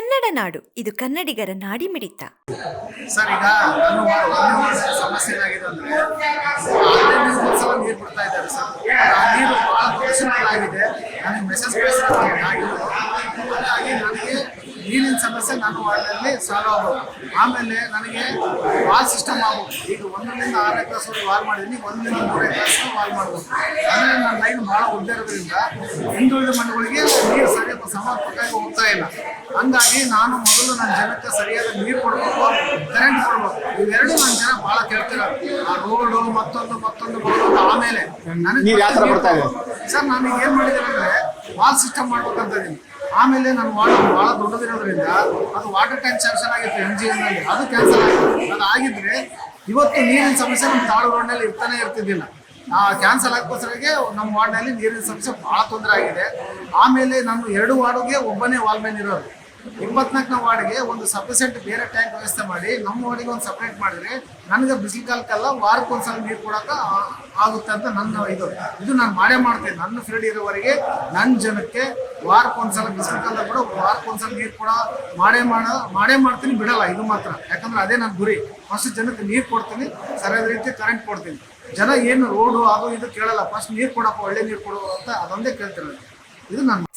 ಕನ್ನಡ ನಾಡು. ಇದು ಕನ್ನಡಿಗರ ನಾಡಿಮಿಡಿತ ಸರ್, ಈಗ ನಾನು ಸಮಸ್ಯೆ ಏನಾಗಿದೆ ಅಂದ್ರೆ ನೀರು ಬಿಡ್ತಾ ಇದ್ದಾರೆ ಸರ್. ಬಹಳ ಆಗಿದೆ ನನಗೆ ಮೆಸೇಜ್ ಕಳಿಸಿದ್ರೆ ಸಮಸ್ಯೆ ನಾನು ವಾರ್ಡಲ್ಲಿ ಸಾಲ್ವ್ ಆಗೋದು. ಆಮೇಲೆ ನನಗೆ ವಾಲ್ ಸಿಸ್ಟಮ್ ಆಗೋದು ಈಗ ಒಂದರಿಂದ ಆರನೇ ಕ್ಲಾಸ್ವರೆಗೆ ವಾಲ್ ಮಾಡಿದ್ದೀನಿ ಒಂದರಿಂದ ಮೂರನೇ ಕ್ಲಾಸ್ ವಾಲ್ ಮಾಡ್ಬೋದು. ಅಂದರೆ ನನ್ನ ಲೈನ್ ಭಾಳ ಉದ್ದ ಇರೋದ್ರಿಂದ ಹಿಂದುಳಿದ ಮನೆಗಳಿಗೆ ನೀರು ಸರಿಯಾದ ಸಮರ್ಪಕವಾಗಿ ಹೋಗ್ತಾ ಇಲ್ಲ. ಹಂಗಾಗಿ ನಾನು ಮೊದಲು ನನ್ನ ಜನಕ್ಕೆ ಸರಿಯಾದ ನೀರು ಕೊಡಬೇಕು ಕರೆಂಟ್ ಕೊಡಬೇಕು. ಇವೆರಡು ನನ್ನ ಜನ ಭಾಳ ಕೇಳ್ತಿರೋದು ಆ ರೋಡು ಮತ್ತೊಂದು ಮತ್ತೊಂದು ಬರೋದು ಆಮೇಲೆ ನನಗೆ? ಸರ್ ನಾನು ಏನು ಮಾಡಿದ್ದೇನೆ ಅಂದ್ರೆ ವಾಲ್ ಸಿಸ್ಟಮ್ ಮಾಡ್ಬೇಕಂತ ಇದೀನಿ ಆಮೇಲೆ ನನ್ನ ವಾಟರ್ ಭಾಳ ದೊಡ್ಡದಿರೋದ್ರಿಂದ ಅದು ವಾಟರ್ ಟ್ಯಾಂಕ್ ಸ್ಯಾಂಕ್ಷನ್ ಆಗಿತ್ತು ಎನ್ ಜಿ ಎನ್ನಲ್ಲಿ ಅದು ಕ್ಯಾನ್ಸಲ್ ಆಗಿತ್ತು ಅದು ಆಗಿದ್ರೆ ಇವತ್ತು ನೀರಿನ ಸಮಸ್ಯೆ ನಮ್ಮ ತಾಳು ರೋಡ್ನಲ್ಲಿ ಇರ್ತಾನೆ ಇರ್ತಿದ್ದಿಲ್ಲ. ಆ ಕ್ಯಾನ್ಸಲ್ ಆಗೋಸ್ಕರಾಗೆ ನಮ್ಮ ವಾರ್ಡ್ನಲ್ಲಿ ನೀರಿನ ಸಮಸ್ಯೆ ಭಾಳ ತೊಂದರೆ ಆಗಿದೆ. ಆಮೇಲೆ ನಾನು ಎರಡು ವಾರ್ಡ್ಗೆ ಒಬ್ಬನೇ ವಾಲ್ಮೆನ್ ಇರೋದು. ಇಪ್ಪತ್ನಾಲ್ಕನೇ ವಾರ್ಡ್ಗೆ ಒಂದು ಸಫಿಸೆಂಟ್ ಬೇರೆ ಟ್ಯಾಂಕ್ ವ್ಯವಸ್ಥೆ ಮಾಡಿ, ನಮ್ಮ ವಾರ್ಡಿಗೆ ಒಂದು ಸಪ್ರೇಟ್ ಮಾಡಿದ್ರೆ ನನಗೆ ಬಿಸಿಲು ಕಾಲಕ್ಕೆಲ್ಲ ವಾರಕ್ಕೆ ಒಂದ್ಸಲ ನೀರು ಕೊಡೋಕೆ ಆಗುತ್ತೆ ಅಂತ ನನ್ನ ಇದು. ಇದು ನಾನು ಮಾಡೇ ಮಾಡ್ತೇನೆ. ನನ್ನ ಫೀಲ್ಡ್ ಇರೋವರೆಗೆ ನನ್ನ ಜನಕ್ಕೆ ವಾರಕ್ಕೆ ಒಂದ್ಸಲ ಬಿಸಿಲು ಕಾಲದಾಗ ಕೂಡ ವಾರಕ್ಕೆ ಒಂದ್ಸಲ ನೀರು ಕೊಡೋ, ಮಾಡೇ ಮಾಡ, ಮಾಡೇ ಮಾಡ್ತೀನಿ, ಬಿಡಲ್ಲ, ಇದು ಮಾತ್ರ. ಯಾಕಂದ್ರೆ ಅದೇ ನನ್ನ ಗುರಿ. ಫಸ್ಟ್ ಜನಕ್ಕೆ ನೀರು ಕೊಡ್ತೀನಿ, ಸರಿಯಾದ ರೀತಿ ಕರೆಂಟ್ ಕೊಡ್ತೀನಿ. ಜನ ಏನು ರೋಡು ಅದು ಇದು ಕೇಳಲ್ಲ. ಫಸ್ಟ್ ನೀರು ಕೊಡಪ್ಪ, ಒಳ್ಳೆ ನೀರು ಕೊಡು ಅಂತ ಅದೊಂದೇ ಕೇಳ್ತಿರೋದು. ಇದು ನನ್ನ